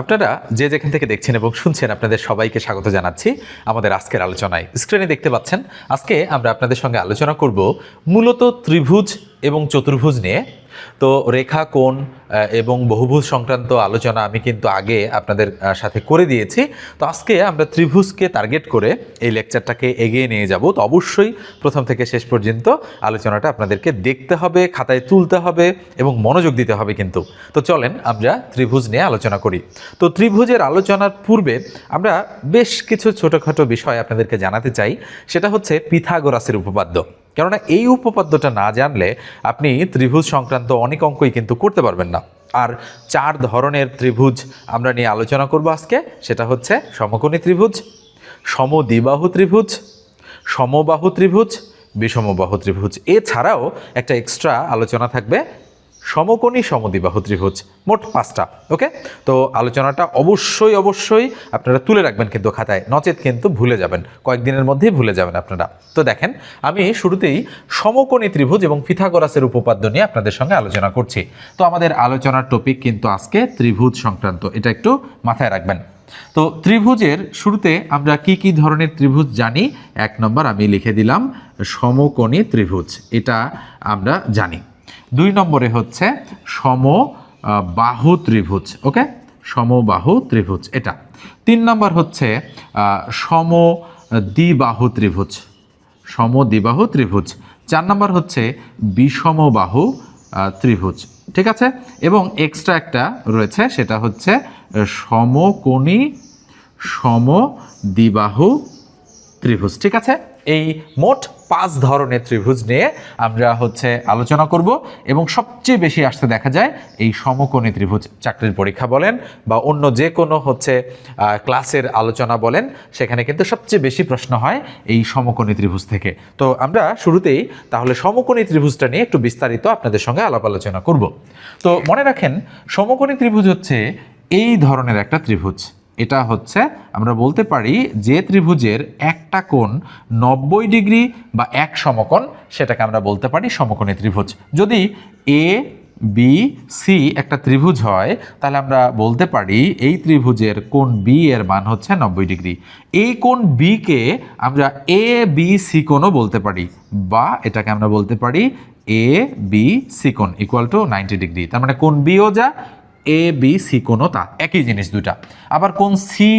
আপনারা যে যেখান থেকে দেখছেন এবং শুনছেন, আপনাদের সবাইকে স্বাগত জানাচ্ছি আমাদের আজকের আলোচনায়। স্ক্রিনে দেখতে পাচ্ছেন, আজকে আমরা আপনাদের সঙ্গে আলোচনা করব মূলত ত্রিভুজ এবং চতুর্ভুজ নিয়ে। তো রেখা, কোণ এবং বহুভুজ সংক্রান্ত আলোচনা আমি কিন্তু আগে আপনাদের সাথে করে দিয়েছি। তো আজকে আমরা ত্রিভুজকে টার্গেট করে এই লেকচারটাকে এগিয়ে নিয়ে যাব। তো অবশ্যই প্রথম থেকে শেষ পর্যন্ত আলোচনাটা আপনাদেরকে দেখতে হবে, খাতায় তুলতে হবে এবং মনোযোগ দিতে হবে কিন্তু। তো চলেন আমরা ত্রিভুজ নিয়ে আলোচনা করি। তো ত্রিভুজের আলোচনার পূর্বে আমরা বেশ কিছু ছোটোখাটো বিষয় আপনাদেরকে জানাতে চাই। সেটা হচ্ছে পিথাগোরাসের উপপাদ্য। কেননা এই উপপাদ্যটা না জানলে আপনি ত্রিভুজ সংক্রান্ত অনেক অঙ্কই কিন্তু করতে পারবেন না। আর চার ধরনের ত্রিভুজ আমরা নিয়ে আলোচনা করব আজকে, সেটা হচ্ছে সমকোণী ত্রিভুজ সমদ্বিবাহু ত্রিভুজ, সমবাহু ত্রিভুজ, বিষমবাহু ত্রিভুজ। এছাড়াও একটা এক্সট্রা আলোচনা থাকবে সমকোণী সমদ্বিবাহু ত্রিভুজ, মোট পাঁচটা, ওকে? তো আলোচনাটা অবশ্যই অবশ্যই আপনারা তুলে রাখবেন কিন্তু খাতায়। নচেত কিন্তু ভুলে যাবেন। কয়েকদিনের মধ্যেই ভুলে যাবেন আপনারা। তো দেখেন, আমি শুরুতেই সমকোণী ত্রিভুজ এবং পিথাগোরাসের উপপাদ্য নিয়ে আপনাদের সঙ্গে আলোচনা করছি। তো আমাদের আলোচনার টপিক কিন্তু আজকে ত্রিভুজ সংক্রান্ত। এটা একটু মাথায় রাখবেন। তো ত্রিভুজের শুরুতে আমরা কি কি ধরনের ত্রিভুজ জানি? এক নম্বর আমি লিখে দিলাম সমকোণী ত্রিভুজ। এটা আমরা জানি। দুই নম্বরে হচ্ছে সম বাহু ত্রিভুজ ওকে? সমবাহু ত্রিভুজ এটা। তিন নম্বর হচ্ছে সম দ্বিবাহু ত্রিভুজ সমদ্বিবাহু ত্রিভুজ। চার নম্বর হচ্ছে বিষমবাহু আহ, ত্রিভুজ ঠিক আছে? এবং এক্সট্রা একটা রয়েছে সেটা হচ্ছে সমকোণী সম দ্বিবাহু ত্রিভুজ ঠিক আছে? এই মোট পাঁচ ধরনের ত্রিভুজ নিয়ে আমরা হচ্ছে আলোচনা করব এবং সবচেয়ে বেশি আসতে দেখা যায় এই সমকোণী ত্রিভুজ চাকরির পরীক্ষা বলেন বা অন্য যে কোনো হচ্ছে ক্লাসের আলোচনা বলেন, সেখানে কিন্তু সবচেয়ে বেশি প্রশ্ন হয় এই সমকোণী ত্রিভুজ থেকে। তো আমরা শুরুতেই তাহলে সমকোণী ত্রিভুজটা নিয়ে একটু বিস্তারিত আপনাদের সঙ্গে আলাপ আলোচনা করব। তো মনে রাখেন, সমকোণী ত্রিভুজ হচ্ছে এই ধরনের একটা ত্রিভুজ। এটা হচ্ছে, আমরা বলতে পারি যে ত্রিভুজের একটা কোণ নব্বই ডিগ্রি বা এক সমকোণ, সেটাকে আমরা বলতে পারি সমকোণী ত্রিভুজ। যদি এ বি সি একটা ত্রিভুজ হয়, তাহলে আমরা বলতে পারি এই ত্রিভুজের কোণ বি এর মান হচ্ছে নব্বই ডিগ্রি। এই কোণ বিকে আমরা এ বি সি কোণও বলতে পারি, বা এটাকে আমরা বলতে পারি এ বি সি কোণ ইকুয়াল টু নাইনটি ডিগ্রি তার মানে কোণ বিও যা এ বি সি কোনো তা, একই জিনিস দুটা আবার কোন সি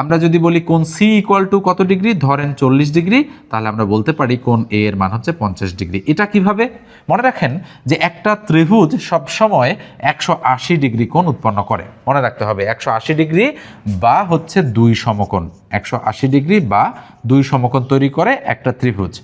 আমরা যদি বলি কোন সি ইকুয়াল টু কত ডিগ্রি? ধরেন চল্লিশ ডিগ্রি, তাহলে আমরা বলতে পারি কোন এ এর মান হচ্ছে পঞ্চাশ ডিগ্রি। এটা কীভাবে? মনে রাখেন যে একটা ত্রিভুজ সবসময় একশো আশি ডিগ্রি কোণ উৎপন্ন করে। মনে রাখতে হবে, একশো আশি ডিগ্রি বা হচ্ছে দুই সমকোণ। একশো আশি ডিগ্রি বা দুই সমকোণ তৈরি করে একটা ত্রিভুজ।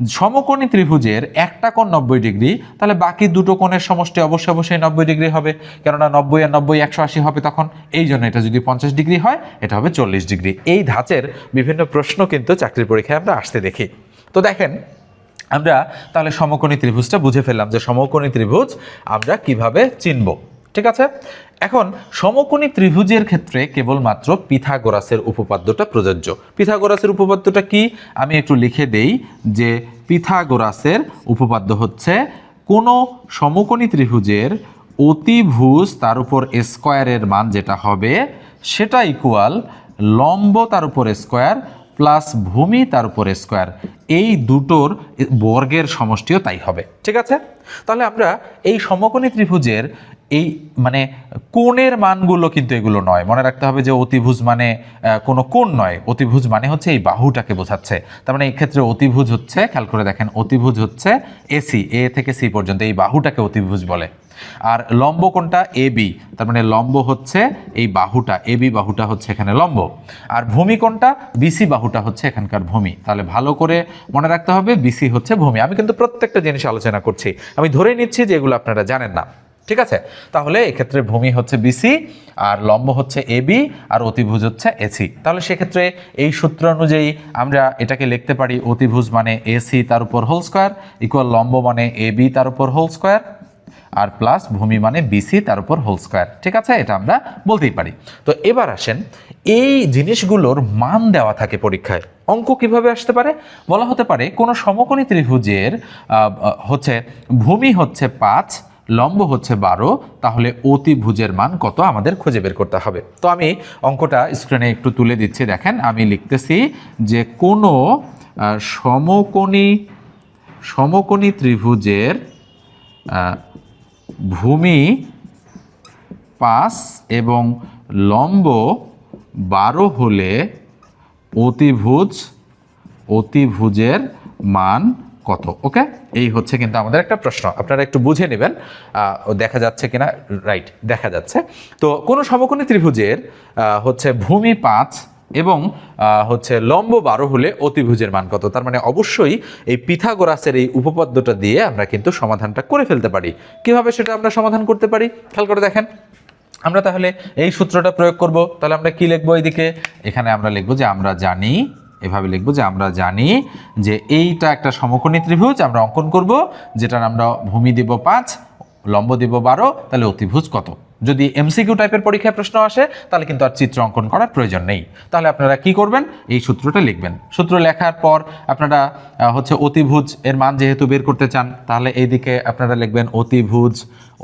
সমকোণী ত্রিভুজের একটা কোণ নব্বই ডিগ্রি, তাহলে বাকি দুটো কোণের সমষ্টি অবশ্যই অবশ্যই নব্বই ডিগ্রি হবে। কেননা নব্বই আর নব্বই একশো আশি হবে তখন। এই জন্য এটা যদি পঞ্চাশ ডিগ্রি হয়, এটা হবে চল্লিশ ডিগ্রি। এই ধাঁচের বিভিন্ন প্রশ্ন কিন্তু চাকরির পরীক্ষায় আমরা আসতে দেখি। তো দেখেন, আমরা তাহলে সমকোণী ত্রিভুজটা বুঝে ফেললাম যে সমকোণী ত্রিভুজ আমরা কীভাবে চিনব। ঠিক আছে? এখন সমকোণী ত্রিভুজের ক্ষেত্রে কেবলমাত্র পিথাগোরাসের উপপাদ্যটা প্রযোজ্য। পিথাগোরাসের উপপাদ্যটা কি? আমি একটু লিখে দেই যে পিথাগোরাসের উপপাদ্য হচ্ছে কোনো সমকোণী ত্রিভুজের অতিভুজ তার উপর স্কোয়ারের মান যেটা হবে সেটা ইকুয়াল লম্ব তার উপর স্কোয়ার প্লাস ভূমি তার উপর স্কোয়ার। এই দুটোর বর্গের সমষ্টিও তাই হবে। ঠিক আছে? তাহলে আমরা এই সমকোণী ত্রিভুজের এই মানে কোণের মানগুলো কিন্তু এগুলো নয়। মনে রাখতে হবে যে অতিভুজ মানে কোনো কোণ নয়। অতিভুজ মানে হচ্ছে এই বাহুটাকে বোঝাচ্ছে। তার মানে এই ক্ষেত্রে অতিভুজ হচ্ছে, খেয়াল করে দেখেন, অতিভুজ হচ্ছে এসি এ থেকে সি পর্যন্ত। এই বাহুটাকে অতিভুজ বলে। আর লম্ব কোনটা এ বি, তার মানে লম্ব হচ্ছে এই বাহুটা, এ বি বাহুটা হচ্ছে এখানে লম্ব। আর ভূমি কোনটা বিসি বাহুটা হচ্ছে এখানকার ভূমি। তাহলে ভালো করে মনে রাখতে হবে বিসি হচ্ছে ভূমি। আমি কিন্তু প্রত্যেকটা জিনিস আলোচনা করছি। আমি ধরে নিচ্ছি যে এগুলো আপনারা জানেন না। ঠিক আছে? তাহলে এক্ষেত্রে ভূমি হচ্ছে বিসি আর লম্ব হচ্ছে এবি আর অতিভুজ হচ্ছে এসি তাহলে সেক্ষেত্রে এই সূত্র অনুযায়ী আমরা এটাকে লিখতে পারি অতিভুজ মানে এসি তার উপর হোল স্কোয়ার ইকুয়াল লম্ব মানে এবি তার উপর হোল স্কোয়ার আর প্লাস ভূমি মানে বিসি তার উপর হোল স্কোয়ার ঠিক আছে? এটা আমরা বলতেই পারি। তো এবার আসেন, এই জিনিসগুলোর মান দেওয়া থাকে পরীক্ষায়। অঙ্ক কীভাবে আসতে পারে? বলা হতে পারে কোনো সমকোণী ত্রিভুজের হচ্ছে ভূমি হচ্ছে পাঁচ, লম্ব হচ্ছে বারো, তাহলে অতিভুজের মান কত আমাদের খুঁজে বের করতে হবে। তো আমি অঙ্কটা স্ক্রিনে একটু তুলে দিচ্ছি, দেখেন আমি লিখতেছি যে কোনো সমকোণী সমকোণী ত্রিভুজের ভূমি পাঁচ এবং লম্ব বারো হলে অতিভুজ, অতিভুজের মান কত? ওকে এই হচ্ছে কিন্তু আমাদের একটা প্রশ্ন। আপনারা একটু বুঝে নেবেন দেখা যাচ্ছে কিনা? রাইট দেখা যাচ্ছে। তো কোনো সমকোণী ত্রিভুজের হচ্ছে ভূমি পাঁচ এবং হচ্ছে লম্ব বারো হলে অতিভুজের মান কত? তার মানে অবশ্যই এই পিথাগোরাসের এই উপপাদ্যটা দিয়ে আমরা কিন্তু সমাধানটা করে ফেলতে পারি। কীভাবে সেটা আমরা সমাধান করতে পারি? খেয়াল করে দেখেন। আমরা তাহলে এই সূত্রটা প্রয়োগ করব। তাহলে আমরা কি লিখব এইদিকে এখানে আমরা লিখব যে আমরা জানি, এভাবে লিখব যে আমরা জানি যে এইটা একটা সমকোণী ত্রিভুজ, আমরা অঙ্কন করব, যেটার আমরা ভূমি দেব পাঁচ, লম্ব দেব বারো, তাহলে অতিভুজ কত? যদি এমসিকিউ টাইপের পরীক্ষায় প্রশ্ন আসে, তাহলে কিন্তু আর চিত্র অঙ্কন করার প্রয়োজন নেই। তাহলে আপনারা কি করবেন? এই সূত্রটা লিখবেন। সূত্র লেখার পর আপনারা হচ্ছে অতিভুজ এর মান যেহেতু বের করতে চান, তাহলে এইদিকে আপনারা লিখবেন অতিভুজ।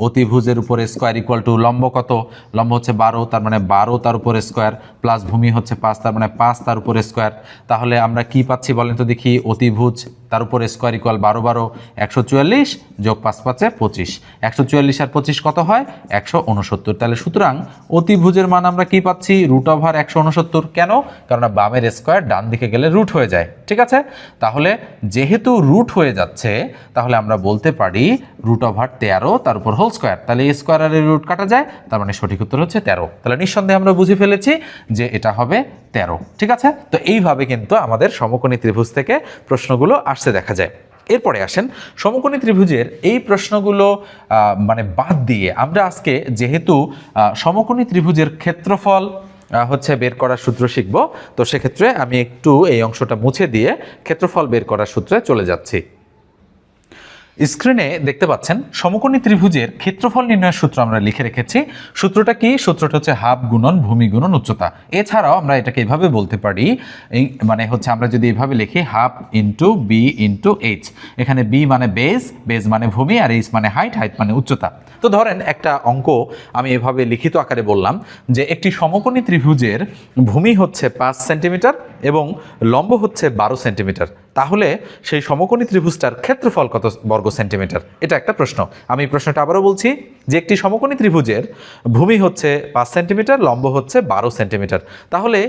অতিভুজের উপরে স্কোয়ার ইকুয়াল টু লম্ব কত? লম্ব হচ্ছে বারো, তার মানে বারো তার উপরে স্কোয়ার প্লাস ভূমি হচ্ছে পাঁচ, তার মানে পাঁচ তার উপরে স্কোয়ার তাহলে আমরা কি পাচ্ছি বলেন তো দেখি? অতিভুজ, তার উপরে স্কোয়ার ইকুয়াল বারো বারো, একশো চুয়াল্লিশ যোগ পাঁচ, পাঁচে পঁচিশ। একশো চুয়াল্লিশ আর পঁচিশ কত হয়? একশো উনসত্তর। তাহলে সুতরাং অতিভুজের মান আমরা কি পাচ্ছি? রুট ওভার একশো উনসত্তর। কেন? কারণ বামের স্কোয়ার ডান দিকে গেলে রুট হয়ে যায়। ঠিক আছে? তাহলে যেহেতু রুট হয়ে যাচ্ছে, তাহলে আমরা বলতে পারি রুট ওভার তেরো, তার উপর হোল স্কোয়ার তাহলে স্কোয়ার রুট কাটা যায়, তার মানে সঠিক উত্তর হচ্ছে তেরো। তাহলে নিঃসন্দেহে আমরা বুঝে ফেলেছি যে এটা হবে তেরো। ঠিক আছে? তো এইভাবে কিন্তু আমাদের সমকোণী ত্রিভুজ থেকে প্রশ্নগুলো আসতে দেখা যায়। এরপরে আসেন সমকোণী ত্রিভুজের এই প্রশ্নগুলো মানে বাদ দিয়ে আমরা আজকে যেহেতু সমকোণী ত্রিভুজের ক্ষেত্রফল হচ্ছে বের করার সূত্র শিখব, তো সেক্ষেত্রে আমি একটু এই অংশটা মুছে দিয়ে ক্ষেত্রফল বের করার সূত্রে চলে যাচ্ছি। স্ক্রিনে দেখতে পাচ্ছেন সমকোণী ত্রিভুজের ক্ষেত্রফল নির্ণয়ের সূত্র আমরা লিখে রেখেছি। সূত্রটা কি? সূত্রটা হচ্ছে হাফ গুণন ভূমি গুণন উচ্চতা। এছাড়াও আমরা এটাকে এভাবে বলতে পারি, এই মানে হচ্ছে আমরা যদি এভাবে লিখি, half into B into H এখানে বি মানে বেজ বেজ মানে ভূমি আর এইচ মানে হাইট হাইট মানে উচ্চতা। তো ধরেন একটা অঙ্ক, আমি এভাবে লিখিত আকারে বললাম যে একটি সমকোণী ত্রিভুজের ভূমি হচ্ছে পাঁচ সেন্টিমিটার এবং লম্ব হচ্ছে বারো সেন্টিমিটার। তাহলে সেই সমকোণী ত্রিভুজটার ক্ষেত্রফল কত বর্গ সেন্টিমিটার? এটা একটা প্রশ্ন। আমি প্রশ্নটা আবারও বলছি যে একটি সমকোণী ত্রিভুজের ভূমি হচ্ছে পাঁচ সেন্টিমিটার, লম্ব হচ্ছে বারো সেন্টিমিটার। তাহলে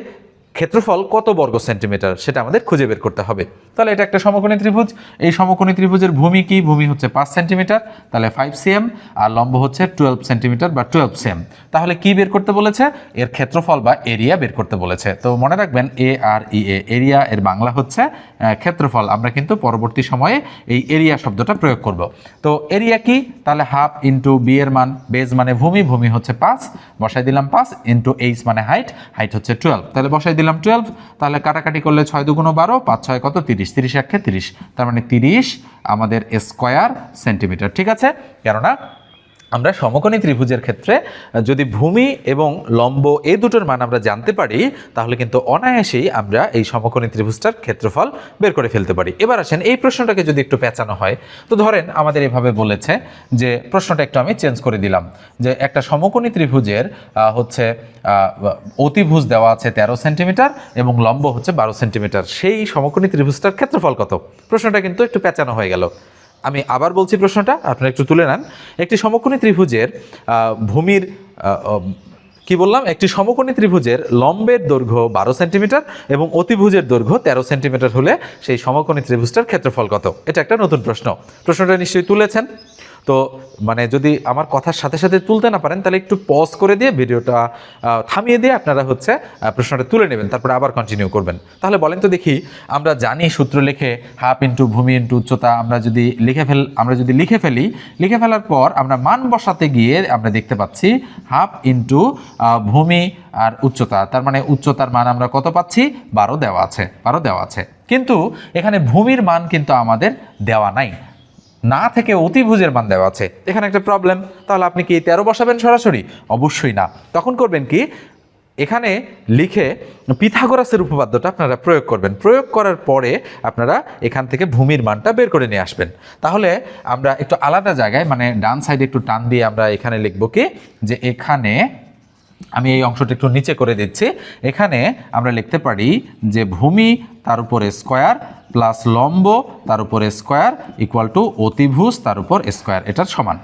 ক্ষেত্রফল কত বর্গ সেন্টিমিটার সেটা আমাদের খুঁজে বের করতে হবে। তাহলে এটা একটা সমকোণী ত্রিভুজ। এই সমকোণী ত্রিভুজের ভূমি কি? ভূমি হচ্ছে পাঁচ সেন্টিমিটার, তাহলে ফাইভ সিএম আর লম্ব হচ্ছে টুয়েলভ সেন্টিমিটার বা টুয়েলভ সিএম তাহলে কি বের করতে বলেছে? এর ক্ষেত্রফল বা এরিয়া বের করতে বলেছে। তো মনে রাখবেন এ আর ই এ এরিয়া এর বাংলা হচ্ছে ক্ষেত্রফল। আমরা কিন্তু পরবর্তী সময়ে এই এরিয়া শব্দটা প্রয়োগ করব। তো এরিয়া কি? তাহলে হাফ ইন্টু বি এর মান বেজ মানে ভূমি ভূমি হচ্ছে পাঁচ, বসাই দিলাম পাঁচ ইন্টু এইচ মানে হাইট হাইট হচ্ছে টুয়েলভ তাহলে বসাই দিলাম টুয়েলভ তাহলে কাটাকাটি করলে ছয় দুগুণ বারো, পাঁচ ছয় কত? তিরিশ। তিরিশ একে তিরিশ। তার মানে তিরিশ আমাদের স্কোয়ার সেন্টিমিটার ঠিক আছে? কেননা আমরা সমকোণী ত্রিভুজের ক্ষেত্রে, যদি ভূমি এবং লম্ব এই দুটোর মান আমরা জানতে পারি, তাহলে কিন্তু অনায়াসেই আমরা এই সমকোণী ত্রিভুজটার ক্ষেত্রফল বের করে ফেলতে পারি। এবার আসেন, এই প্রশ্নটাকে যদি একটু পেঁচানো হয়। তো ধরেন, আমাদের এভাবে বলেছে যে, প্রশ্নটা একটু আমি চেঞ্জ করে দিলাম, যে একটা সমকোণী ত্রিভুজের হচ্ছে অতিভুজ দেওয়া আছে তেরো সেন্টিমিটার এবং লম্ব হচ্ছে বারো সেন্টিমিটার। সেই সমকোণী ত্রিভুজটার ক্ষেত্রফল কত? প্রশ্নটা কিন্তু একটু পেঁচানো হয়ে গেল। আমি আবার বলছি প্রশ্নটা, আপনারা একটু তুলে নেন। একটি সমকোণী ত্রিভুজের ভূমির কি বললাম? একটি সমকোণী ত্রিভুজের লম্বের দৈর্ঘ্য বারো সেন্টিমিটার এবং অতিভুজের দৈর্ঘ্য তেরো সেন্টিমিটার হলে সেই সমকোণী ত্রিভুজটার ক্ষেত্রফল কত? এটা একটা নতুন প্রশ্ন। প্রশ্নটা নিশ্চয়ই তুলেছেন। তো মানে যদি আমার কথার সাথে সাথে তুলতে না পারেন, তাহলে একটু পজ করে দিয়ে ভিডিওটা থামিয়ে দিয়ে আপনারা হচ্ছে প্রশ্নটা তুলে নেবেন, তারপরে আবার কন্টিনিউ করবেন। তাহলে বলেন তো দেখি, আমরা জানি সূত্র লিখে হাফ ইন্টু ভূমি ইন্টু উচ্চতা আমরা যদি লিখে ফেল, আমরা যদি লিখে ফেলি, লিখে ফেলার পর আমরা মান বসাতে গিয়ে আমরা দেখতে পাচ্ছি হাফ ইন্টু ভূমি আর উচ্চতা, তার মানে উচ্চতার মান আমরা কত পাচ্ছি? বারো দেওয়া আছে, বারো দেওয়া আছে। কিন্তু এখানে ভূমির মান কিন্তু আমাদের দেওয়া নাই। না থেকে অতিভুজের মান দেওয়া আছে। এখানে একটা প্রবলেম তাহলে আপনি কি তেরো বসাবেন সরাসরি? অবশ্যই না। তখন করবেন কি, এখানে লিখে পিথাগোরাসের উপপাদ্যটা আপনারা প্রয়োগ করবেন। প্রয়োগ করার পরে আপনারা এখান থেকে ভূমির মানটা বের করে নিয়ে আসবেন। তাহলে আমরা একটু আলাদা জায়গায় মানে ডান সাইডে একটু টান দিয়ে আমরা এখানে লিখব কি, যে এখানে আমি এই অংশটা একটু নিচে করে দিচ্ছি। এখানে আমরা লিখতে পারি যে ভূমি তার উপরে স্কোয়ার প্লাস লম্ব তার উপরে স্কোয়ার ইকুয়াল টু অতিভুজ তার উপর স্কোয়ার, এটার সমান।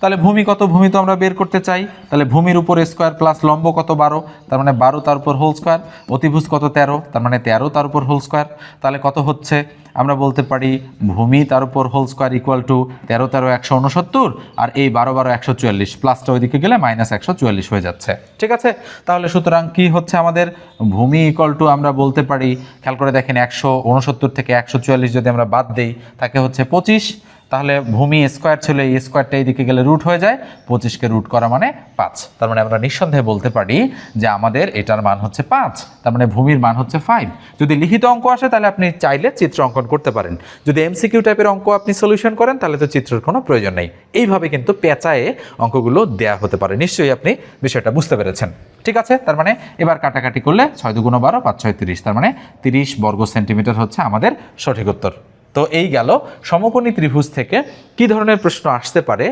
তাহলে ভূমি কত? ভূমি তো আমরা বের করতে চাই। তাহলে ভূমির উপর স্কোয়ার প্লাস লম্ব কত? বারো। তার মানে বারো তার উপর হোল স্কোয়ার অতিভুজ কত? তেরো। তার মানে তেরো তার উপর হোল স্কোয়ার তাহলে কত হচ্ছে? আমরা বলতে পারি ভূমি তার উপর হোল স্কোয়ার ইকুয়াল টু তেরো তেরো, একশো উনসত্তর আর এই বারো বারো, একশো চুয়াল্লিশ। প্লাসটা ওইদিকে গেলে মাইনাস একশো চুয়াল্লিশ হয়ে যাচ্ছে। ঠিক আছে? তাহলে সুতরাং কি হচ্ছে আমাদের? ভূমি ইকুয়াল টু আমরা বলতে পারি, খেয়াল করে দেখেন, একশো উনসত্তর থেকে একশো চুয়াল্লিশ যদি আমরা বাদ দিই, তাকে হচ্ছে পঁচিশ। তাহলে ভূমি স্কোয়ার ছিল এই স্কোয়ারটা এইদিকে গেলে রুট হয়ে যায়, পঁচিশকে রুট করা মানে পাঁচ। তার মানে আমরা নিঃসন্দেহে বলতে পারি যে আমাদের এটার মান হচ্ছে পাঁচ, তার মানে ভূমির মান হচ্ছে ফাইভ যদি লিখিত অঙ্ক আসে তাহলে আপনি চাইলে চিত্র অঙ্কন করতে পারেন। যদি এমসিকিউ টাইপের অঙ্ক আপনি সলিউশন করেন তাহলে তো চিত্রের কোনো প্রয়োজন নেই। এইভাবে কিন্তু পেঁচায়ে অঙ্কগুলো দেয়া হতে পারে। নিশ্চয়ই আপনি বিষয়টা বুঝতে পেরেছেন। ঠিক আছে? তার মানে এবার কাটাকাটি করলে ছয় দুগুণ বারো, পাঁচ ছয় তিরিশ। তার মানে তিরিশ বর্গ সেন্টিমিটার হচ্ছে আমাদের সঠিক উত্তর। তো এই গেল সমকোণী ত্রিভুজ থেকে কি ধরনের প্রশ্ন আসতে পারে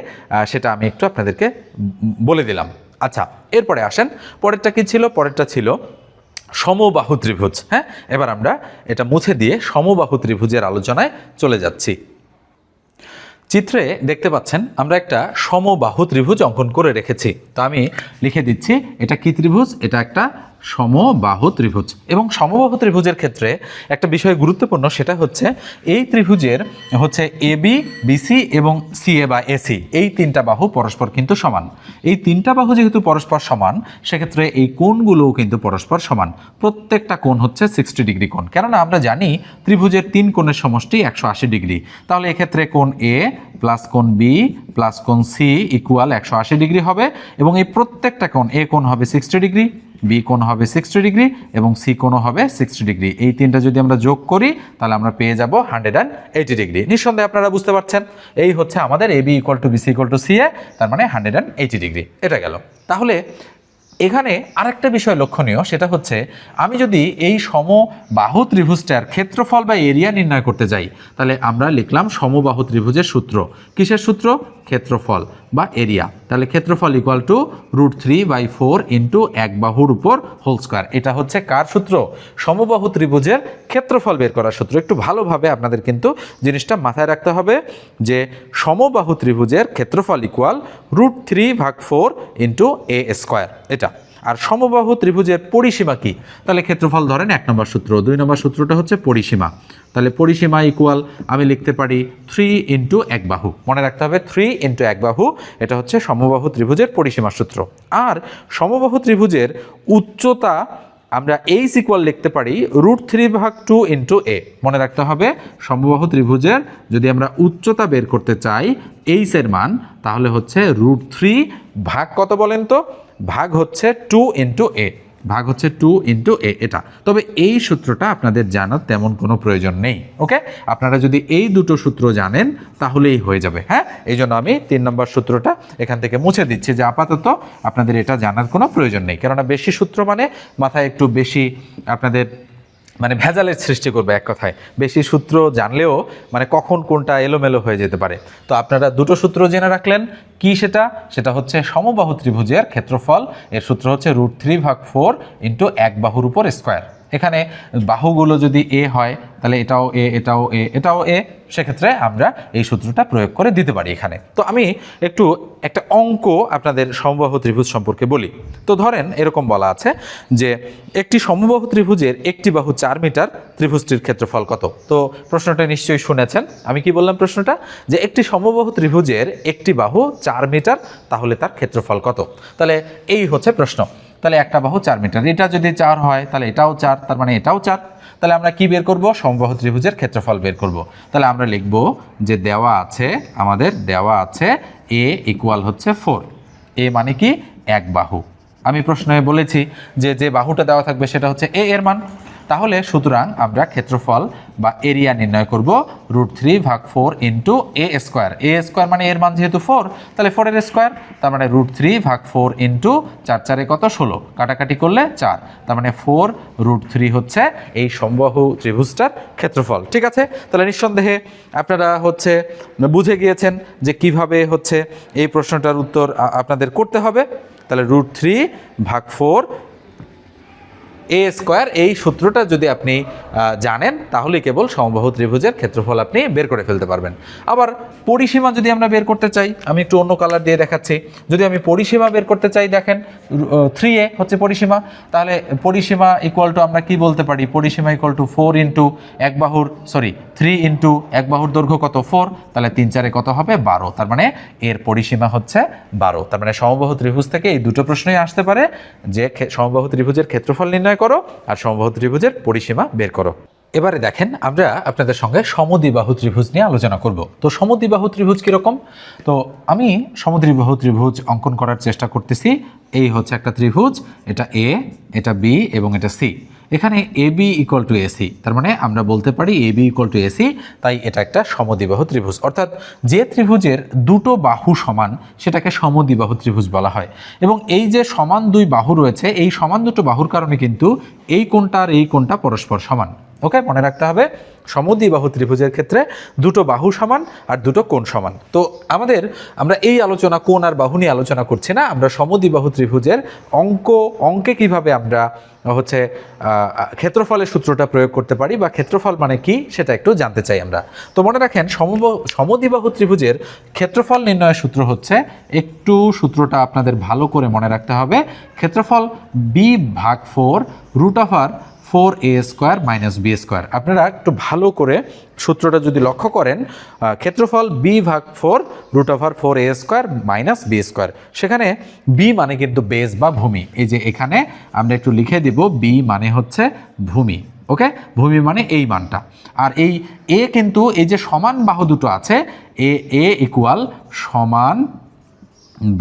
সেটা আমি একটু আপনাদেরকে বলে দিলাম। আচ্ছা এরপরে আসেন, পরেরটা কি ছিল? পরেরটা ছিল সমবাহু ত্রিভুজ হ্যাঁ? এবার আমরা এটা মুছে দিয়ে সমবাহু ত্রিভুজের আলোচনায় চলে যাচ্ছি। চিত্রে দেখতে পাচ্ছেন, আমরা একটা সমবাহু ত্রিভুজ অঙ্কন করে রেখেছি। তো আমি লিখে দিচ্ছি, এটা কি ত্রিভুজ? এটা একটা সমবাহু ত্রিভুজ। এবং সমবাহু ত্রিভুজের ক্ষেত্রে একটা বিষয় গুরুত্বপূর্ণ, সেটা হচ্ছে এই ত্রিভুজের হচ্ছে এবি বিসি এবং সিএ বা এসি এই তিনটা বাহু পরস্পর কিন্তু সমান। এই তিনটা বাহু যেহেতু পরস্পর সমান, সেক্ষেত্রে এই কোণগুলোও কিন্তু পরস্পর সমান। প্রত্যেকটা কোণ হচ্ছে সিক্সটি ডিগ্রি কোণ। কেননা আমরা জানি ত্রিভুজের তিন কোণের সমষ্টি একশো আশি ডিগ্রি তাহলে এক্ষেত্রে কোণ এ প্লাস কোণ বি প্লাস কোণ সি ইকুয়াল একশো আশি ডিগ্রি হবে এবং এই প্রত্যেকটা কোণ এ কোণ হবে সিক্সটি ডিগ্রি বি কোণ হবে সিক্সটি ডিগ্রি এবং সি কোণও হবে সিক্সটি ডিগ্রি এই তিনটা যদি আমরা যোগ করি, তাহলে আমরা পেয়ে যাব হান্ড্রেড অ্যান্ড এইটি ডিগ্রি নিঃসন্দেহে আপনারা বুঝতে পারছেন, এই হচ্ছে আমাদের A B equal to BC equal to C A, তার মানে হান্ড্রেড অ্যান্ড এইটি ডিগ্রি এটা গেল। তাহলে এখানে আরেকটা বিষয় লক্ষণীয়, সেটা হচ্ছে আমি যদি এই সমবাহু ত্রিভুজটার ক্ষেত্রফল বা এরিয়া নির্ণয় করতে যাই, তাহলে আমরা লিখলাম সমবাহু ত্রিভুজের সূত্র। কিসের সূত্র? ক্ষেত্রফল বা এরিয়া তাহলে ক্ষেত্রফল equal to root three by four into এক বাহুর উপর হোল স্কোয়ার এটা হচ্ছে কার সূত্র? সমবাহু ত্রিভুজের ক্ষেত্রফল বের করার সূত্র। একটু ভালোভাবে আপনাদের কিন্তু জিনিসটা মাথায় রাখতে হবে যে সমবাহু ত্রিভুজের ক্ষেত্রফল ইকুয়াল রুট থ্রি ভাগ ফোর ইন্টু এ স্কোয়ার এটা। আর সমবাহু ত্রিভুজের পরিসীমা কি? তাহলে ক্ষেত্রফল ধরেন এক নম্বর সূত্র। দুই নম্বর সূত্রটা হচ্ছে পরিসীমা। তাহলে পরিসীমা ইকুয়াল আমি লিখতে পারি থ্রি ইন্টু এক বাহু। মনে রাখতে হবে থ্রি ইন্টু এক বাহু, এটা হচ্ছে সমবাহু ত্রিভুজের পরিসীমা সূত্র। আর সমবাহু ত্রিভুজের উচ্চতা আমরা এইচ ইকুয়াল লিখতে পারি রুট থ্রি ভাগ টু ইন্টু এ মনে রাখতে হবে সমবাহু ত্রিভুজের যদি আমরা উচ্চতা বের করতে চাই এইচ এর মান, তাহলে হচ্ছে রুট থ্রি ভাগ কত বলেন তো? ভাগ হচ্ছে টু ইন্টু এ। ভাগ হচ্ছে টু ইন্টু এ, এটা। তবে এই সূত্রটা আপনাদের জানার তেমন কোনো প্রয়োজন নেই, ওকে? আপনারা যদি এই দুটো সূত্র জানেন, তাহলেই হয়ে যাবে হ্যাঁ? এই জন্য আমি তিন নম্বর সূত্রটা এখান থেকে মুছে দিচ্ছি যে আপাতত আপনাদের এটা জানার কোনো প্রয়োজন নেই। কেননা বেশি সূত্র মানে মাথায় একটু বেশি আপনাদের মানে ভেজালের সৃষ্টি করবে এক কথায়। বেশি সূত্র জানলেও মানে কখন কোনটা এলোমেলো হয়ে যেতে পারে। তো আপনারা দুটো সূত্র জেনে রাখলেন, কি সেটা? সেটা হচ্ছে সমবাহু ত্রিভুজের ক্ষেত্রফল, এর সূত্র হচ্ছে রুট থ্রি ভাগ ফোর ইন্টু এক বাহুর উপর স্কোয়ার। এখানে বাহুগুলো যদি এ হয়, তাহলে এটাও এ এটাও এ এটাও এ সেক্ষেত্রে আমরা এই সূত্রটা প্রয়োগ করে দিতে পারি এখানে। তো আমি একটু একটা অঙ্ক আপনাদের সমবাহু ত্রিভুজ সম্পর্কে বলি। তো ধরেন এরকম বলা আছে যে একটি সমবাহু ত্রিভুজের একটি বাহু চার মিটার ত্রিভুজটির ক্ষেত্রফল কত? তো প্রশ্নটা নিশ্চয়ই শুনেছেন। আমি কি বললাম প্রশ্নটা? যে একটি সমবাহু ত্রিভুজের একটি বাহু চার মিটার, তাহলে তার ক্ষেত্রফল কত? তাহলে এই হচ্ছে প্রশ্ন। তাহলে একটা বাহু চার মিটার। এটা যদি চার হয়, তাহলে এটাও চার, তার মানে এটাও চার। তাহলে আমরা কি বের করব? সমবাহু ত্রিভুজের ক্ষেত্রফল বের করব। তাহলে আমরা লিখব যে দেওয়া আছে, আমাদের দেওয়া আছে এ ইকুয়াল হচ্ছে ফোর এ মানে কি? এক বাহু। আমি প্রশ্নে বলেছি যে যে বাহুটা দেওয়া থাকবে সেটা হচ্ছে এ এর মান। তাহলে সুতরাং আমরা ক্ষেত্রফল বা এরিয়া নির্ণয় করব রুট থ্রি ভাগ four into A square. A square মানে এর মান যেহেতু ফোর, তাহলে ফোরের স্কোয়ার, তার মানে রুট থ্রি ভাগ ফোর ইন্টু চার, চারে কত? ষোলো। কাটাকাটি করলে চার। তার মানে ফোর রুট থ্রি হচ্ছে এই সম্বাহু ত্রিভুজটার ক্ষেত্রফল। ঠিক আছে? তাহলে নিঃসন্দেহে আপনারা হচ্ছে বুঝে গিয়েছেন যে কীভাবে হচ্ছে এই প্রশ্নটার উত্তর আপনাদের করতে হবে। তাহলে রুট থ্রি ভাগ ফোর এ স্কোয়ার, এই সূত্রটা যদি আপনি জানেন, তাহলে কেবল সমবাহু ত্রিভুজের ক্ষেত্রফল আপনি বের করে ফেলতে পারবেন। আবার পরিসীমা যদি আমরা বের করতে চাই, আমি একটু অন্য কালার দিয়ে দেখাচ্ছি। যদি আমি পরিসীমা বের করতে চাই, দেখেন থ্রি এ হচ্ছে পরিসীমা। তাহলে পরিসীমা ইকুয়াল টু আমরা কি বলতে পারি? পরিসীমা ইকুয়াল টু ফোর ইন্টু এক বাহুর সরি থ্রি ইন্টু এক বাহুর দৈর্ঘ্য কত? ফোর তাহলে তিন চারে কত হবে? বারো। তার মানে এর পরিসীমা হচ্ছে বারো। তার মানে সমবাহু ত্রিভুজ থেকে এই দুটো প্রশ্নই আসতে পারে যে সমবাহু ত্রিভুজের ক্ষেত্রফল নির্ণয় করো আর সমবাহু ত্রিভুজের পরিসীমা বের করো। এবারে দেখেন, আমরা আপনাদের সঙ্গে সমদ্বিবাহু ত্রিভুজ নিয়ে আলোচনা করব। তো সমদ্বিবাহু ত্রিভুজ কীরকম? তো আমি সমদ্বিবাহু ত্রিভুজ অঙ্কন করার চেষ্টা করতেছি। এই হচ্ছে একটা ত্রিভুজ, এটা এ এটা বি এবং এটা সি এখানে A B equal to AC তার মানে আমরা বলতে পারি A B equal to AC তাই এটা একটা সমদিবাহ ত্রিভুজ। অর্থাৎ যে ত্রিভুজের দুটো বাহু সমান, সেটাকে সমদিবাহ ত্রিভুজ বলা হয়। এবং এই যে সমান দুই বাহু রয়েছে, এই সমান দুটো বাহুর কারণে কিন্তু এই কোণটা আর এই কোণটা পরস্পর সমান। ওকে মনে রাখতে হবে সমদ্বিবাহু ত্রিভুজের ক্ষেত্রে দুটো বাহু সমান আর দুটো কোণ সমান। তো আমাদের, আমরা এই আলোচনা, কোণ আর বাহু নিয়ে আলোচনা করছি না, আমরা সমদ্বিবাহু ত্রিভুজের অঙ্ক, অঙ্কে কীভাবে আমরা হচ্ছে ক্ষেত্রফলের সূত্রটা প্রয়োগ করতে পারি বা ক্ষেত্রফল মানে কি সেটা একটু জানতে চাই আমরা। তো মনে রাখেন, সমব- সমদ্বিবাহু ত্রিভুজের ক্ষেত্রফল নির্ণয়ের সূত্র হচ্ছে, একটু সূত্রটা আপনাদের ভালো করে মনে রাখতে হবে, ক্ষেত্রফল বি ভাগ four root of R four A square minus B square আপনারা একটু ভালো করে সূত্রটা যদি লক্ষ্য করেন ক্ষেত্রফল বি ভাগ four root over four A square minus B square সেখানে বি মানে কিন্তু বেস বা ভূমি। এই যে এখানে আমরা একটু লিখে দিব বি মানে হচ্ছে ভূমি ওকে ভূমি মানে এই মানটা। আর এই এ কিন্তু এই যে সমান বাহু দুটো আছে এ এ ইকুয়াল সমান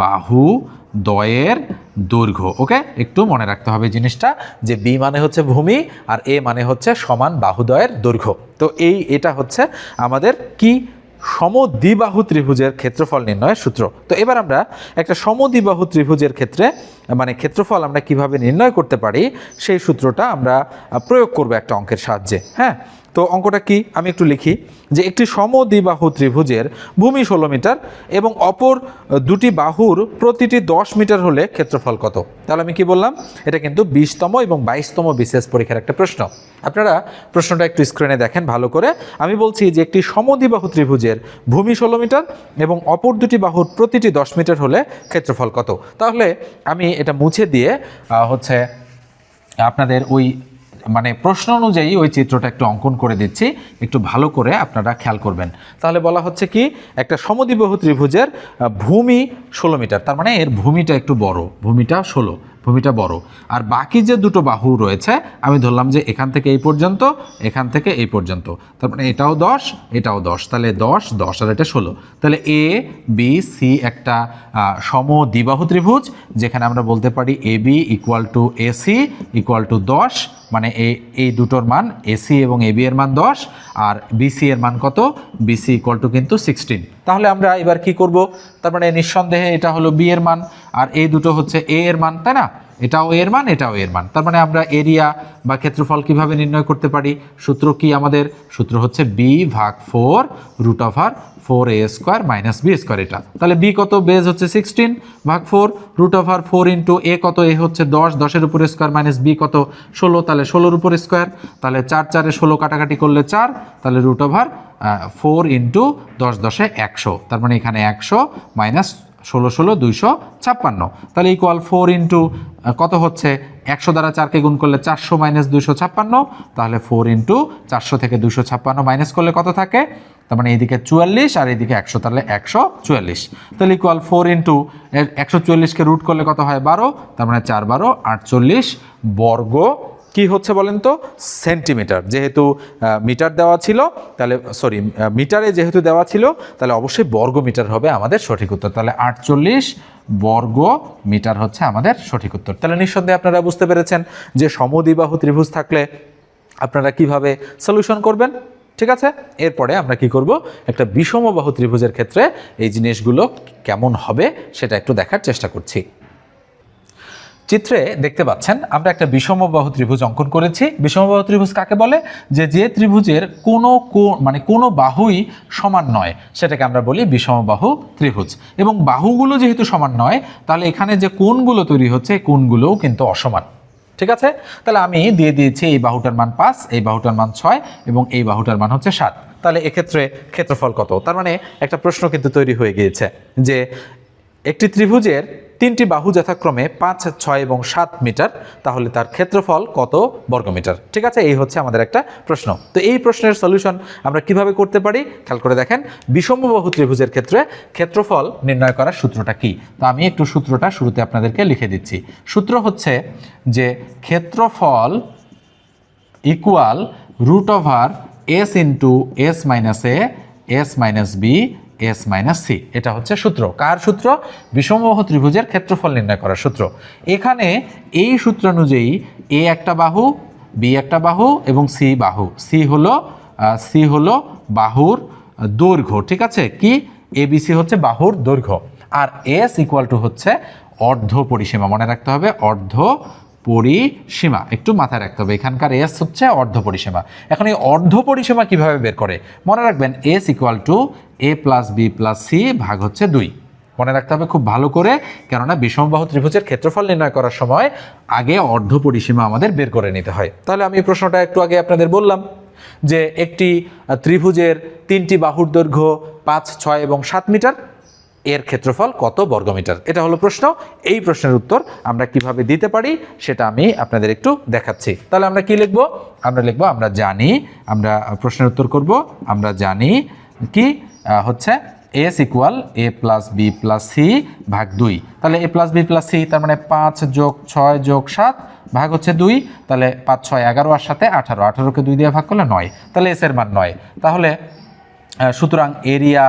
বাহু দয়ের দৈর্ঘ্য ওকে একটু মনে রাখতে হবে জিনিসটা যে বি মানে হচ্ছে ভূমি আর এ মানে হচ্ছে সমান বাহুদয়ের দৈর্ঘ্য। তো এই, এটা হচ্ছে আমাদের কি? সমদ্বিবাহু ত্রিভুজের ক্ষেত্রফল নির্ণয়ের সূত্র। তো এবার আমরা একটা সমদ্বিবাহু ত্রিভুজের ক্ষেত্রে মানে ক্ষেত্রফল আমরা কীভাবে নির্ণয় করতে পারি, সেই সূত্রটা আমরা প্রয়োগ করব একটা অঙ্কের সাহায্যে হ্যাঁ? তো অঙ্কটা কি? আমি একটু লিখি, যে একটি সমদ্বিবাহু ত্রিভুজের ভূমি ষোলো মিটার এবং অপর দুটি বাহুর প্রতিটি দশ মিটার হলে ক্ষেত্রফল কত? তাহলে আমি কি বললাম? এটা কিন্তু বিশতম এবং বাইশতম বিশেষ পরীক্ষার একটা প্রশ্ন। আপনারা প্রশ্নটা একটু স্ক্রিনে দেখেন ভালো করে। আমি বলছি যে একটি সমদ্বিবাহু ত্রিভুজের ভূমি ষোলো মিটার এবং অপর দুটি বাহুর প্রতিটি দশ মিটার হলে ক্ষেত্রফল কত? তাহলে আমি এটা মুছে দিয়ে হচ্ছে আপনাদের ওই মানে প্রশ্ন অনুযায়ী ওই চিত্রটা একটু অঙ্কন করে দিচ্ছি, একটু ভালো করে আপনারা খেয়াল করবেন। তাহলে বলা হচ্ছে কি, একটা সমদিবহ ত্রিভুজের ভূমি ষোলো মিটার, তার মানে এর ভূমিটা একটু বড়, ভূমিটা ষোলো। ভূমিটা বড়। আর বাকি যে দুটো বাহু রয়েছে, আমি ধরলাম যে এখান থেকে এই পর্যন্ত, এখান থেকে এই পর্যন্ত। তার মানে এটাও দশ এটাও দশ। তাহলে দশ দশ আর এটা ষোলো। তাহলে এ বি সি একটা সম দ্বিবাহু ত্রিভুজ, যেখানে আমরা বলতে পারি A B equal to AC equal to দশ মানে এই এই দুটোর মান এসি এবং এবি এর মান দশ, আর বিসি এর মান কত? বিসি ইকুয়াল টু কিন্তু সিক্সটিন তাহলে আমরা এবার কি করব? তার মানে নিঃসন্দেহে এটা হলো বি এর মান, আর এই দুটো হচ্ছে এ এর মান, তাই না? এটাও এর মান, এটাও এর মান। তার মানে আমরা এরিয়া বা ক্ষেত্রফল কীভাবে নির্ণয় করতে পারি? সূত্র কি আমাদের? সূত্র হচ্ছে বি ভাগ four root of R four A square minus B square এটা। তাহলে বি কত? বেজ হচ্ছে সিক্সটিন ভাগ ফোর রুট আর ফোর ইন্টু এ কত? এ হচ্ছে দশ, দশের উপর স্কোয়ার মাইনাস বি কত? ষোলো, তাহলে ষোলোর উপর স্কোয়ার তাহলে চার, চারে ষোলো কাটাকাটি করলে চার, তাহলে রুট ওভার ফোর ইন্টু দশ, দশে একশো। তার মানে এখানে একশো মাইনাস ষোলো ষোলো দুইশো ছাপ্পান্ন। তাহলে ইকুয়াল ফোর ইন্টু কত হচ্ছে? একশো দ্বারা চারকে গুণ করলে চারশো মাইনাস দুশো ছাপ্পান্ন। তাহলে ফোর ইন্টু চারশো থেকে দুশো ছাপ্পান্ন মাইনাস করলে কত থাকে? তার মানে এইদিকে চুয়াল্লিশ আর এইদিকে একশো, তাহলে একশো চুয়াল্লিশ। তাহলে ইকুয়াল ফোর ইন্টু একশো চুয়াল্লিশকে রুট করলে কত হয়? বারো। তার মানে চার বারো, আটচল্লিশ বর্গ কি হচ্ছে বলেন তো? সেন্টিমিটার। যেহেতু মিটার দেওয়া ছিল, তাহলে সরি মিটারে যেহেতু দেওয়া ছিল, তাহলে অবশ্যই বর্গ মিটার হবে আমাদের সঠিক উত্তর। তাহলে আটচল্লিশ বর্গ মিটার হচ্ছে আমাদের সঠিক উত্তর। তাহলে নিঃসন্দেহে আপনারা বুঝতে পেরেছেন যে সমদ্বিবাহু ত্রিভুজ থাকলে আপনারা কীভাবে সলিউশন করবেন, ঠিক আছে? এরপরে আমরা কি করব? একটা বিষমবাহু ত্রিভুজের ক্ষেত্রে এই জিনিসগুলো কেমন হবে সেটা একটু দেখার চেষ্টা করছি। চিত্রে দেখতে পাচ্ছেন, আমরা একটা বিষমবাহু ত্রিভুজ অঙ্কন করেছি। বিষমবাহু ত্রিভুজ কাকে বলে? যে যে ত্রিভুজের কোনো মানে কোনো বাহুই সমান নয়, সেটাকে আমরা বলি বিষমবাহু ত্রিভুজ। এবং বাহুগুলো যেহেতু সমান নয়, তাহলে এখানে যে কোণগুলো তৈরি হচ্ছে, এই কোণগুলোও কিন্তু অসমান। ঠিক আছে? তাহলে আমি দিয়ে দিয়েছি এই বাহুটার মান পাঁচ, এই বাহুটার মান ছয় এবং এই বাহুটার মান হচ্ছে সাত। তাহলে এক্ষেত্রে ক্ষেত্রফল কত? তার মানে একটা প্রশ্ন কিন্তু তৈরি হয়ে গিয়েছে যে, একটি ত্রিভুজের তিনটি বাহু যথাক্রমে পাঁচ, ছয় এবং সাত মিটার, তাহলে তার ক্ষেত্রফল কত বর্গমিটার? ঠিক আছে, এই হচ্ছে আমাদের একটা প্রশ্ন। তো এই প্রশ্নের সলিউশন আমরা কীভাবে করতে পারি? খেয়াল করে দেখেন বিষমবাহু ত্রিভুজের ক্ষেত্রে ক্ষেত্রফল নির্ণয় করার সূত্রটা কি? তো আমি একটু সূত্রটা শুরুতে আপনাদেরকে লিখে দিচ্ছি। সূত্র হচ্ছে যে ক্ষেত্রফল equal root over S into S minus A S minus B S minus C এটা হচ্ছে সূত্র। কার সূত্র? বিষমবাহু ত্রিভুজের ক্ষেত্রফল নির্ণয় করার সূত্র। এখানে এই সূত্র অনুযায়ী এ একটা বাহু বি একটা বাহু এবং সি বাহু। সি হলো সি হলো বাহুর দৈর্ঘ্য, ঠিক আছে? কি? এবিসি হচ্ছে বাহুর দৈর্ঘ্য। আর এস ইকুয়াল টু হচ্ছে অর্ধ পরিসীমা। মনে রাখতে হবে, অর্ধ পরিসীমা। একটু মাথায় রাখতে হবে, এখানকার এস হচ্ছে অর্ধ পরিসীমা। এখন এই অর্ধ পরিসীমা কীভাবে বের করে? মনে রাখবেন S equal to A plus B plus C ভাগ হচ্ছে দুই। মনে রাখতে হবে খুব ভালো করে, কেননা বিষমবাহু ত্রিভুজের ক্ষেত্রফল নির্ণয় করার সময় আগে অর্ধ পরিসীমা আমাদের বের করে নিতে হয়। তাহলে আমি এই প্রশ্নটা একটু আগে আপনাদের বললাম যে একটি ত্রিভুজের তিনটি বাহুর দৈর্ঘ্য পাঁচ, ছয় এবং সাত মিটার, এর ক্ষেত্রফল কত বর্গমিটার? এটা হলো প্রশ্ন। এই প্রশ্নের উত্তর আমরা কীভাবে দিতে পারি সেটা আমি আপনাদের একটু দেখাচ্ছি। তাহলে আমরা কি লিখব? আমরা লিখব, আমরা জানি, আমরা প্রশ্নের উত্তর করব, আমরা জানি কি? হচ্ছে S equal A plus B plus C ভাগ দুই। তাহলে A plus B plus C তার মানে পাঁচ যোগ ছয় যোগ সাত ভাগ হচ্ছে দুই। তাহলে পাঁচ, ছয়, এগারো আর সাথে আঠারো। আঠারোকে দুই দিয়ে ভাগ করলে নয়। তাহলে এস এর মান নয়। তাহলে সুতরাং এরিয়া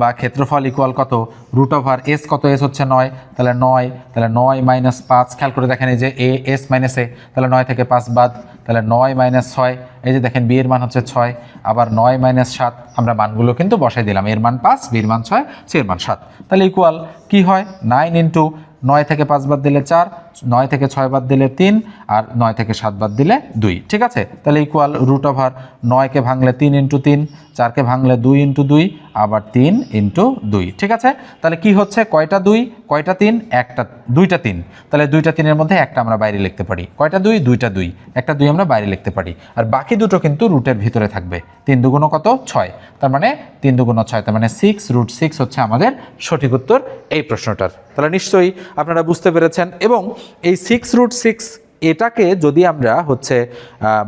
বা ক্ষেত্রফল ইকুয়াল কত? রুট ওভার এস কত? এস হচ্ছে নয়। তাহলে নয় তাহলে নয় মাইনাস পাঁচ। খেয়াল করে দেখেন এই যে এ এস মাইনাস এ তাহলে নয় থেকে পাঁচ বাদ। তাহলে নয় মাইনাস ছয়, এই যে দেখেন বি এর মান হচ্ছে ছয়। আবার নয় মাইনাস সাত, আমরা মানগুলো কিন্তু বসাই দিলাম। এর মান পাঁচ বির মান ছয় সি এর মান সাত। তাহলে ইকুয়াল কি হয়? নাইন ইন্টু নয় থেকে পাঁচ বাদ দিলে চার, নয় থেকে ছয় বাদ দিলে তিন, আর নয় থেকে সাত বাদ দিলে দুই। ঠিক আছে? তাহলে ইকুয়াল রুট ওভার নয়কে ভাঙলে তিন ইন্টু তিন চারকে ভাঙলে দুই ইন্টু দুই, আবার তিন ইন্টু দুই। ঠিক আছে? তাহলে কি হচ্ছে? কয়টা দুই? কয়টা তিন? একটা, দুইটা তিন। তাহলে দুইটা তিনের মধ্যে একটা আমরা বাইরে লিখতে পারি। কয়টা দুই? দুইটা দুই। একটা দুই আমরা বাইরে লিখতে পারি। আর বাকি দুটো কিন্তু রুটের ভিতরে থাকবে। তিন দুগুণ কত? ছয়। তার মানে তিন দুগুণ ছয়, তার মানে সিক্স রুট সিক্স হচ্ছে আমাদের সঠিক উত্তর এই প্রশ্নটার। তাহলে নিশ্চয়ই আপনারা বুঝতে পেরেছেন। এবং এই সিক্স রুট সিক্স এটাকে যদি আমরা হচ্ছে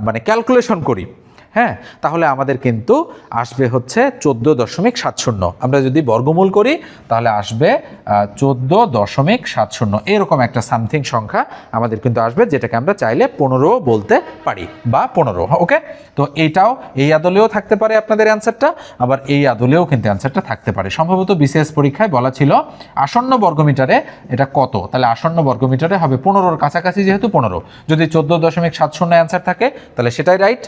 মানে ক্যালকুলেশন করি হ্যাঁ তাহলে আমাদের কিন্তু আসবে হচ্ছে চোদ্দ দশমিক সাত শূন্য। আমরা যদি বর্গমূল করি, তাহলে আসবে চোদ্দ দশমিক সাত শূন্য। এরকম একটা সামথিং সংখ্যা আমাদের কিন্তু আসবে, যেটাকে আমরা চাইলে পনেরো বলতে পারি, বা পনেরো, ওকে? তো এইটাও এই আদলেও থাকতে পারে আপনাদের অ্যান্সারটা, আবার এই আদলেও কিন্তু অ্যান্সারটা থাকতে পারে। সম্ভবত বিসিএস পরীক্ষায় বলা ছিল, আসন্ন বর্গমিটারে এটা কত? তাহলে আসন্ন বর্গমিটারে হবে পনেরোর কাছাকাছি যেহেতু পনেরো। যদি চোদ্দ দশমিক সাত শূন্য অ্যান্সার থাকে, তাহলে সেটাই রাইট।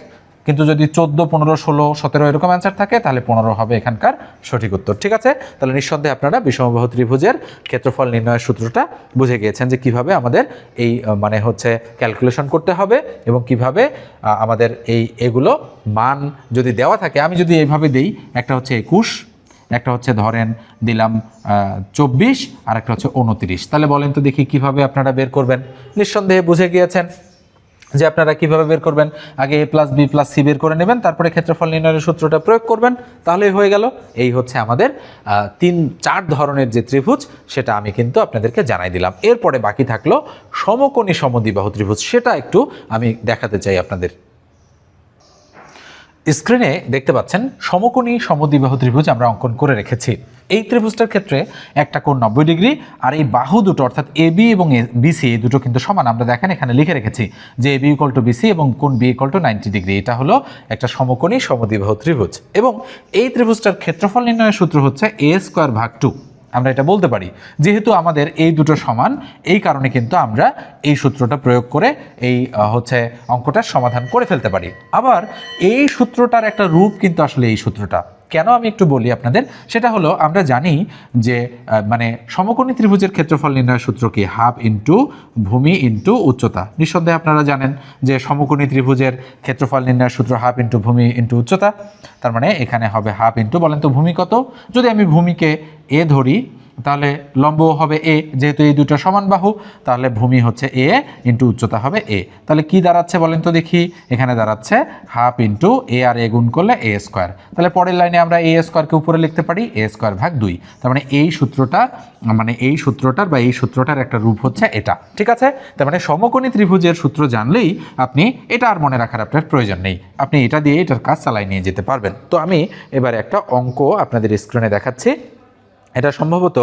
কিন্তু যদি চোদ্দ, পনেরো, ষোলো, সতেরো এরকম অ্যান্সার থাকে, তাহলে পনেরো হবে এখানকার সঠিক উত্তর, ঠিক আছে? তাহলে নিঃসন্দেহে আপনারা বিষমবাহু ত্রিভুজের ক্ষেত্রফল নির্ণয়ের সূত্রটা বুঝে গিয়েছেন যে কীভাবে আমাদের এই মানে হচ্ছে ক্যালকুলেশন করতে হবে এবং কীভাবে আমাদের এই এগুলো মান যদি দেওয়া থাকে, আমি যদি এইভাবে দিই, একটা হচ্ছে একুশ, একটা হচ্ছে ধরেন দিলাম চব্বিশ আর একটা হচ্ছে উনত্রিশ তাহলে বলেন তো দেখি কীভাবে আপনারা বের করবেন। নিঃসন্দেহে বুঝে গিয়েছেন। যে আপনারা কীভাবে বের করবেন? আগে A plus B plus C বের করে নেবেন, তারপরে ক্ষেত্রফল নির্ণয়ের সূত্রটা প্রয়োগ করবেন। তাহলেই হয়ে গেল। এই হচ্ছে আমাদের তিন, চার ধরনের যে ত্রিভুজ, সেটা আমি কিন্তু আপনাদেরকে জানাই দিলাম। এরপরে বাকি থাকল সমকোণী সমদ্বিবাহু ত্রিভুজ, সেটা একটু আমি দেখাতে চাই আপনাদের। স্ক্রিনে দেখতে পাচ্ছেন সমকোণী সমদ্বিবাহু ত্রিভুজ আমরা অঙ্কন করে রেখেছি। এই ত্রিভুজটার ক্ষেত্রে একটা কোণ নব্বই ডিগ্রি আর এই বাহু দুটো, অর্থাৎ এ বি এবং বিসি এই দুটো কিন্তু সমান। আমরা দেখেন এখানে লিখে রেখেছি যে A B equal to BC এবং কোণ B equal to ninety degree. এটা হলো একটা সমকোণী সমদ্বিবাহু ত্রিভুজ। এবং এই ত্রিভুজটার ক্ষেত্রফল নির্ণয়ের সূত্র হচ্ছে এ স্কোয়ার ভাগ টু আমরা এটা বলতে পারি। যেহেতু আমাদের এই দুটো সমান, এই কারণে কিন্তু আমরা এই সূত্রটা প্রয়োগ করে এই হচ্ছে অঙ্কটার সমাধান করে ফেলতে পারি। আবার এই সূত্রটার একটা রূপ কিন্তু আসলে এই সূত্রটা। কেন আমি একটু বলি আপনাদের? সেটা হলো, আমরা জানি যে মানে সমকোণী ত্রিভুজের ক্ষেত্রফল নির্ণয়ের সূত্র কি? হাফ ইন্টু ভূমি ইন্টু উচ্চতা। নিঃসন্দেহে আপনারা জানেন যে সমকোণী ত্রিভুজের ক্ষেত্রফল নির্ণয়ের সূত্র হাফ ইন্টু ভূমি ইন্টু উচ্চতা। তার মানে এখানে হবে হাফ ইন্টু, বলেন তো ভূমি কত? যদি আমি ভূমিকে এ ধরি তাহলে লম্ব হবে এ, যেহেতু এই দুটো সমান বাহু, তাহলে ভূমি হচ্ছে এ ইন্টু উচ্চতা হবে এ। তাহলে কি দাঁড়াচ্ছে বলেন তো দেখি, এখানে দাঁড়াচ্ছে হাফ ইন্টু এ আর এ গুণ করলে এ স্কোয়ার তাহলে পরের লাইনে আমরা এ স্কোয়ারকে উপরে লিখতে পারি এ স্কোয়ার ভাগ দুই। তার মানে এই সূত্রটা মানে এই সূত্রটার বা এই সূত্রটার একটা রূপ হচ্ছে এটা। ঠিক আছে? তার মানে সমকোণী ত্রিভুজের সূত্র জানলেই আপনি এটা আর মনে রাখার আপনার প্রয়োজন নেই। আপনি এটা দিয়ে এটার কাজ চালাই নিয়ে যেতে পারবেন। তো আমি এবার একটা অঙ্ক আপনাদের স্ক্রিনে দেখাচ্ছি। এটা সম্ভবত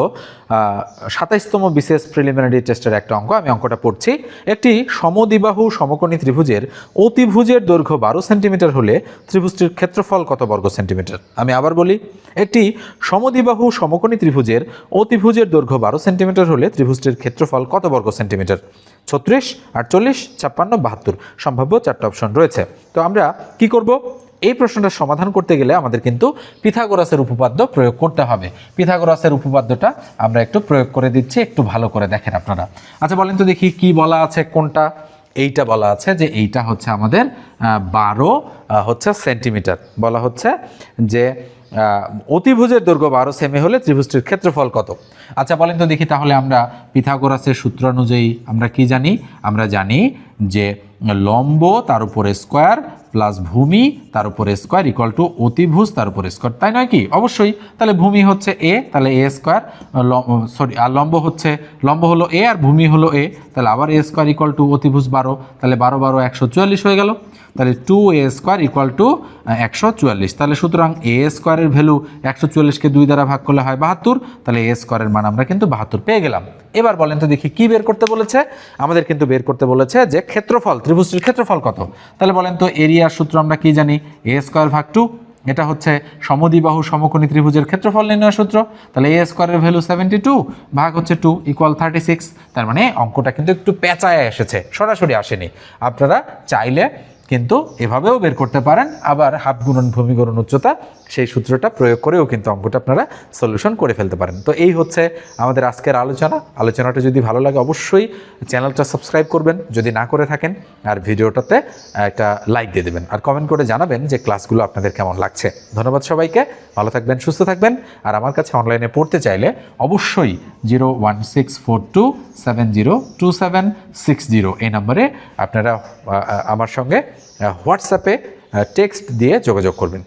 সাতাইশতম বিশেষ প্রিলিমিনারি টেস্টের একটা অঙ্ক, আমি অঙ্কটা পড়ছি। একটি সমদিবাহু সমকোণী ত্রিভুজের অতিভুজের দৈর্ঘ্য বারো সেন্টিমিটার হলে ত্রিভুজটির ক্ষেত্রফল কত বর্গ সেন্টিমিটার? আমি আবার বলি, একটি সমদিবাহু সমকোণী ত্রিভুজের অতিভুজের দৈর্ঘ্য বারো সেন্টিমিটার হলে ত্রিভুজটির ক্ষেত্রফল কত বর্গ সেন্টিমিটার? ছত্রিশ, আটচল্লিশ, ছাপ্পান্ন, বাহাত্তর, সম্ভাব্য চারটা অপশন রয়েছে। তো আমরা কি করব? এই প্রশ্নটা সমাধান করতে গেলে আমাদের কিন্তু পিথাগোরাসের উপপাদ্য প্রয়োগ করতে হবে। পিথাগোরাসের উপপাদ্যটা আমরা একটু প্রয়োগ করে দিচ্ছি, একটু ভালো করে দেখেন আপনারা। আচ্ছা বলেন তো দেখি কি বলা আছে, কোনটা? এইটা বলা আছে যে এইটা হচ্ছে আমাদের বারো হচ্ছে সেন্টিমিটার। বলা হচ্ছে যে অতিভুজের দৈর্ঘ্য বারো সেমি হলে ত্রিভুজটির ক্ষেত্রফল কত? আচ্ছা বলেন তো দেখি তাহলে আমরা পিথাগোরাসের সূত্র অনুযায়ী আমরা কি জানি? আমরা জানি যে লম্ব তার উপরে স্কোয়ার প্লাস ভূমি তার উপরে স্কোয়ার ইকুয়াল টু অতিভুজ তার উপরে স্কোয়ার। তাই নয় কি? অবশ্যই। তাহলে ভূমি হচ্ছে এ, তাহলে এ স্কোয়ার সরি আর লম্ব হচ্ছে, লম্ব হলো এ আর ভূমি হলো এ, তাহলে আবার এ স্কোয়ার ইকুয়াল টু অতিভুজ বারো, তাহলে বারো বারো, একশো চুয়াল্লিশ হয়ে গেল। তাহলে two A square equal to একশো চুয়াল্লিশ। তাহলে সুতরাং এ স্কোয়ারের ভ্যালু একশো চল্লিশকে দুই দ্বারা ভাগ করলে হয় বাহাত্তর, তাহলে এ স্কোয়ারের মান আমরা কিন্তু বাহাত্তর পেয়ে গেলাম। এবার বলেন তো দেখি কি বের করতে বলেছে? আমাদের কিন্তু বের করতে বলেছে যে ক্ষেত্রফল, ত্রিভুজটির ক্ষেত্রফল কত? তাহলে বলেন তো এরিয়ার সূত্র আমরা কি জানি? এ স্কোয়ার ভাগ টু, এটা হচ্ছে সমদ্বিবাহু সমকোণী ত্রিভুজের ক্ষেত্রফল নির্ণয় সূত্র। তাহলে এ স্কোয়ারের ভ্যালু সেভেন্টি টু ভাগ হচ্ছে টু ইকুয়াল থার্টি সিক্স তার মানে অঙ্কটা কিন্তু একটু পেঁচায় এসেছে, সরাসরি আসেনি। আপনারা চাইলে কিন্তু এভাবেও বের করতে পারেন। আবার হাফ গুণন ভূমি গুণন উচ্চতা, সেই সূত্রটা প্রয়োগ করেও কিন্তু অঙ্কটা আপনারা সলিউশন করে ফেলতে পারেন। তো এই হচ্ছে আমাদের আজকের আলোচনা। আলোচনাটা যদি ভালো লাগে অবশ্যই চ্যানেলটা সাবস্ক্রাইব করবেন। যদি না করে থাকেন আর ভিডিওটাতে একটা লাইক দিয়ে দেবেন। আর কমেন্ট করে জানাবেন যে ক্লাসগুলো আপনাদের কেমন লাগছে। ধন্যবাদ সবাইকে। ভালো থাকবেন, সুস্থ থাকবেন। আর আমার কাছে অনলাইনে পড়তে চাইলে অবশ্যই zero one six four two seven zero two seven six zero এই নম্বরে আপনারা আমার সঙ্গে হোয়াটসঅ্যাপে টেক্সট দিয়ে যোগাযোগ করবেন।